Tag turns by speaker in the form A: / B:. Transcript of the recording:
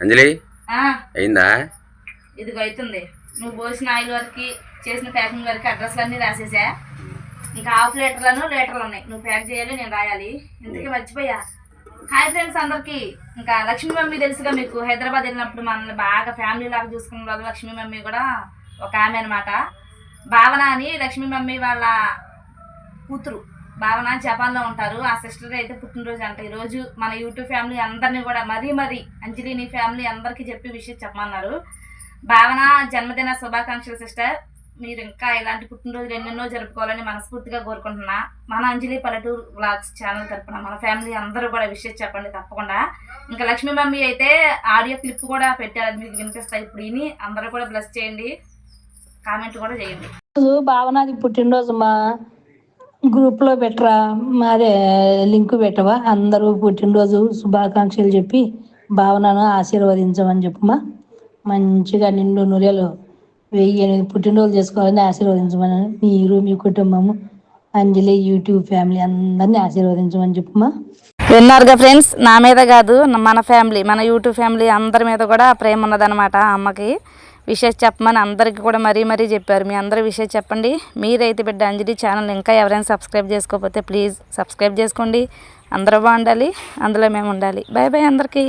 A: అంజలి? అయిందా?
B: ఇదిగో అవుతుంది నువ్వు పోసిన ఆయిల్ వరకు చేసిన ప్యాకింగ్ వరకు అడ్రస్లు అన్నీ రాసేసా. ఇంకా హాఫ్ లీటర్లను లీటర్లు ఉన్నాయి. నువ్వు ప్యాక్ చేయాలి నేను రాయాలి. ఇంతకీ మర్చిపోయా. హాయ్ ఫ్రెండ్స్ అందరికి. ఇంకా లక్ష్మీ మమ్మీ తెలుసుగా మీకు. హైదరాబాద్ వెళ్ళినప్పుడు మనల్ని బాగా ఫ్యామిలీ లాగా చూసుకున్న వాళ్ళు లక్ష్మీ మమ్మీ కూడా ఒక ఆమె అనమాట భావన అని లక్ష్మీ మమ్మీ వాళ్ళ కూతురు. భావన జపాన్లో ఉంటారు. ఆ సిస్టర్ అయితే పుట్టినరోజు అంట. ఈరోజు మన యూట్యూబ్ ఫ్యామిలీ అందరినీ కూడా మరీ మరీ అంజలిని ఫ్యామిలీ అందరికీ చెప్పి విషయం చెప్పమన్నారు. భావన జన్మదిన శుభాకాంక్షలు సిస్టర్. మీరు ఇంకా ఇలాంటి పుట్టినరోజులు ఎన్నెన్నో జరుపుకోవాలని మనస్ఫూర్తిగా కోరుకుంటున్నా. మన అంజలి పల్లెటూరు వ్లాగ్స్ ఛానల్ తరపున మన ఫ్యామిలీ అందరూ కూడా విషయం చెప్పండి తప్పకుండా. ఇంకా లక్ష్మీ మమ్మీ అయితే ఆడియో క్లిప్ కూడా పెట్టారు. మీకు వినిపిస్తాయి. ఇప్పుడు విని అందరూ కూడా బ్లెస్ చేయండి. కామెంట్ కూడా చేయండి.
C: భావనాది పుట్టినరోజు మా గ్రూప్లో పెట్టరా? అదే లింక్ పెట్టవా? అందరూ పుట్టినరోజు శుభాకాంక్షలు చెప్పి భావనను ఆశీర్వదించమని చెప్పమా? మంచిగా నిండు నూరేలు వెయ్యి ఎనిమిది పుట్టినరోజు చేసుకోవాలని ఆశీర్వదించమని మీరు మీ కుటుంబము అంజలి యూట్యూబ్ ఫ్యామిలీ అందరినీ ఆశీర్వదించమని చెప్పమా?
B: విన్నారుగా ఫ్రెండ్స్? నా మీద కాదు మన ఫ్యామిలీ మన యూట్యూబ్ ఫ్యామిలీ అందరి మీద కూడా ప్రేమ ఉన్నదనమాట అమ్మకి. విషయం చెప్పమని అందరికీ కూడా మరీ మరీ చెప్పారు. మీ అందరూ విషయం చెప్పండి. మీరైతే బిడ్డ అంజలి ఛానల్ ఇంకా ఎవరైనా సబ్స్క్రైబ్ చేసుకోకపోతే ప్లీజ్ సబ్స్క్రైబ్ చేసుకోండి. అందరూ బాగుండాలి. అందులో మేము ఉండాలి. బాయ్ బాయ్ అందరికీ.